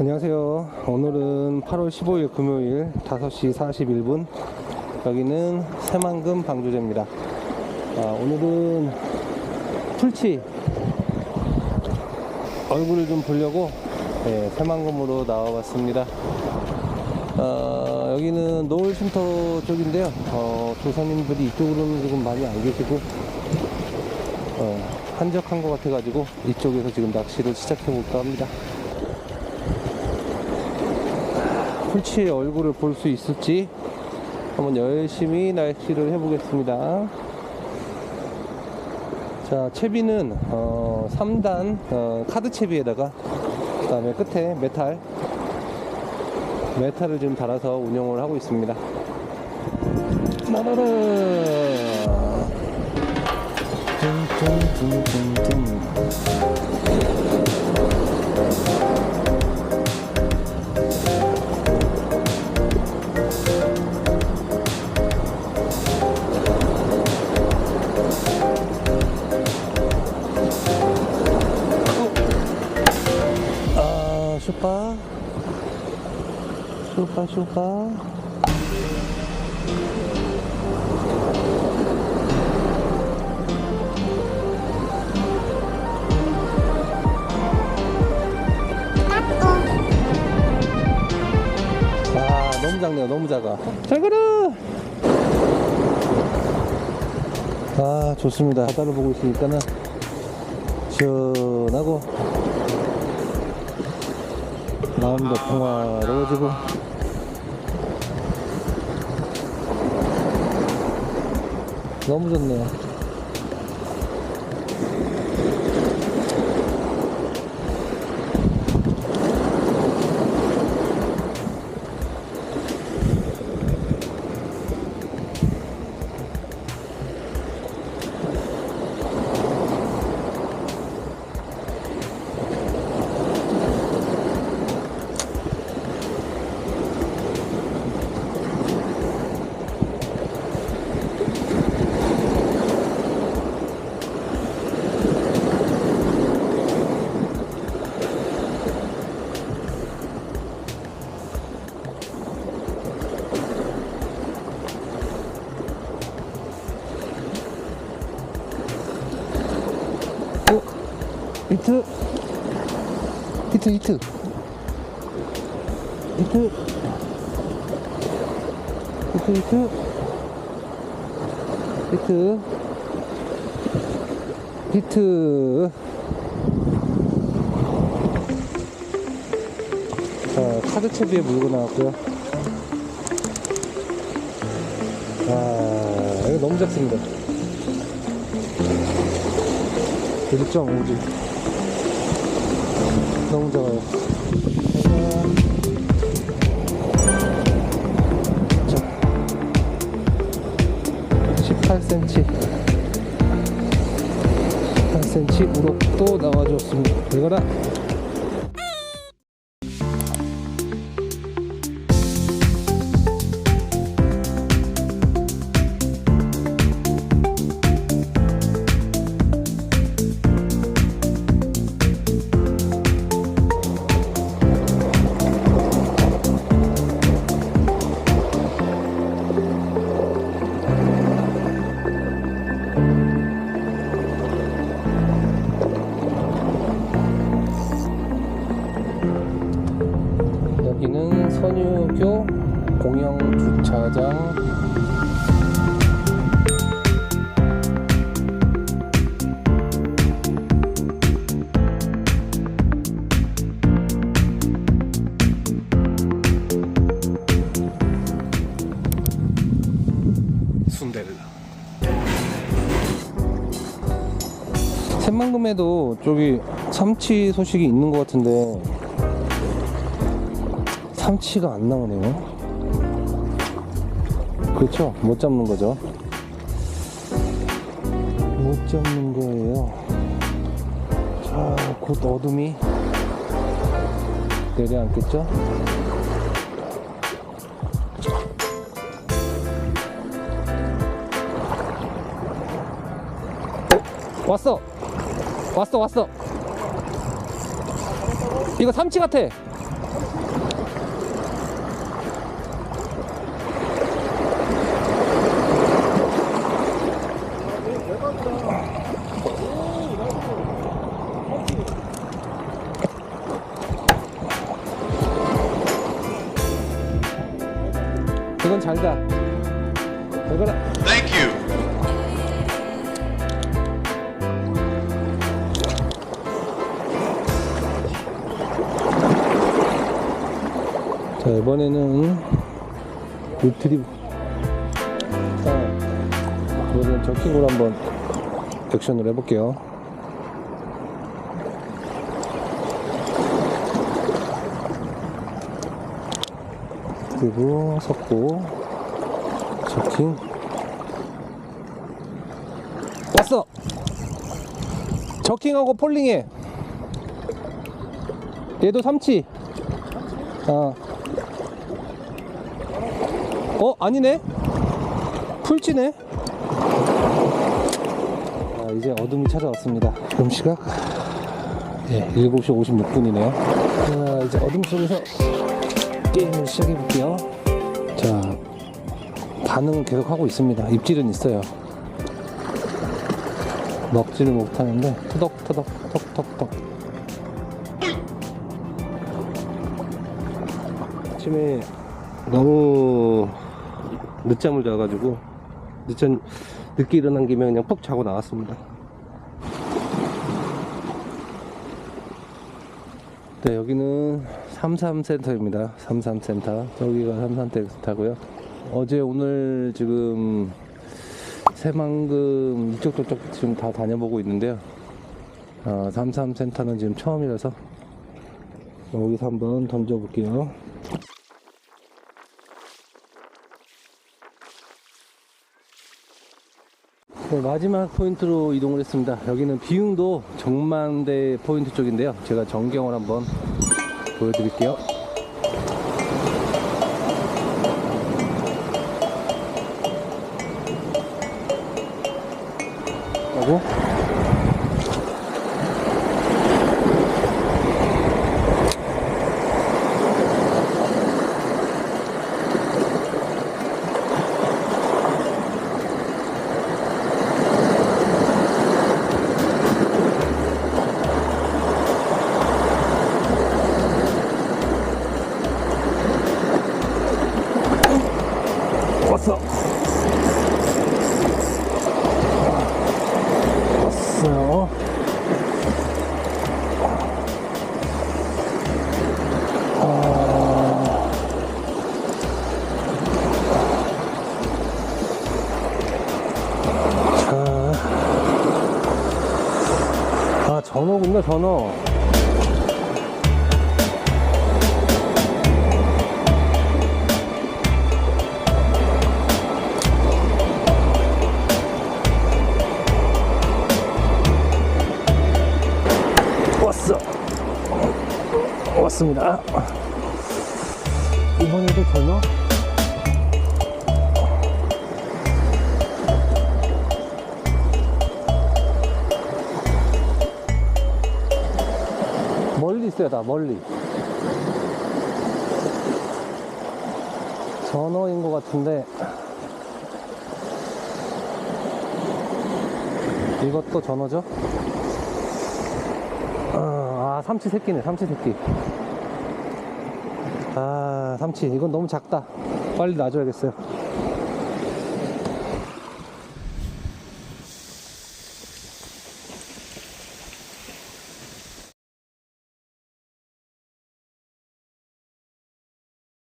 안녕하세요. 오늘은 8월 15일 금요일 5시 41분. 여기는 새만금 방조제입니다. 아, 오늘은 풀치 얼굴을 좀 보려고 네, 새만금으로 나와봤습니다. 아, 여기는 노을 쉼터 쪽인데요. 어, 조사님들이 이쪽으로는 조금 많이 안 계시고 어, 한적한 것 같아가지고 이쪽에서 지금 낚시를 시작해볼까 합니다. 풀치의 얼굴을 볼 수 있을지 한번 열심히 낚시를 해보겠습니다. 자, 채비는 어, 3단 어, 카드 채비에다가 그 다음에 끝에 메탈 메탈을 지금 달아서 운영을 하고 있습니다. 나라라 뚱뚱뚱뚱뚱 슈파, 슈파. 아, 너무 작네요. 너무 작아. 잘 가라! 아, 좋습니다. 바다를 보고 있으니까는 시원하고 마음도 평화로워지고 너무 좋네요. 히트. 히트 히트. 히트. 히트 히트. 히트. 히트. 자 카드 채비에 물고 나왔고요. 아 이거 너무 작습니다. 1.5지 너무 작아요 자 18cm 18cm 우럭도 나와줬습니다. 이거라 선유교 공영주차장. 순데렐라 샘만금에도 저기 삼치 소식이 있는 것 같은데 삼치가 안 나오네요. 그렇죠? 못 잡는 거죠. 못 잡는 거예요. 자, 곧 어둠이 내려앉겠죠? 어? 왔어! 왔어, 왔어! 이거 삼치 같아! 잘가. 잘 가라. Thank you. 자, 이번에는 리트리브. 자, 이번엔 저킹으로 한번 액션을 해볼게요. 그리고 섞고, 저킹. 왔어! 저킹하고 폴링해. 얘도 삼치. 어. 어 아니네 풀치네 아, 이제 어둠이 찾아왔습니다 그럼 시각 예 7시 56분이네요 자 이제 어둠 속에서 게임을 시작해 볼게요 자 반응은 계속 하고 있습니다 입질은 있어요 먹지를 못하는데 터덕터덕 턱턱턱 아침에 너무 늦잠을 자가지고 늦잠 늦게 일어난 김에 그냥 푹 자고 나왔습니다. 네, 여기는 33센터입니다. 33센터. 저기가 33센터고요. 어제 오늘 지금 새만금 이쪽 저쪽 지금 다 다녀보고 있는데요. 어, 33센터는 지금 처음이라서 여기서 한번 던져볼게요. 네, 마지막 포인트로 이동을 했습니다. 여기는 비흥도 정만대 포인트 쪽인데요. 제가 전경을 한번 보여드릴게요. 하고 왔어. 전어군요, 전어. 왔어. 왔습니다. 이번에도 전어? 멀리 있어요, 다 멀리. 전어인 것 같은데. 이것도 전어죠? 아, 삼치 새끼네, 삼치 새끼. 아, 삼치. 이건 너무 작다. 빨리 놔줘야겠어요.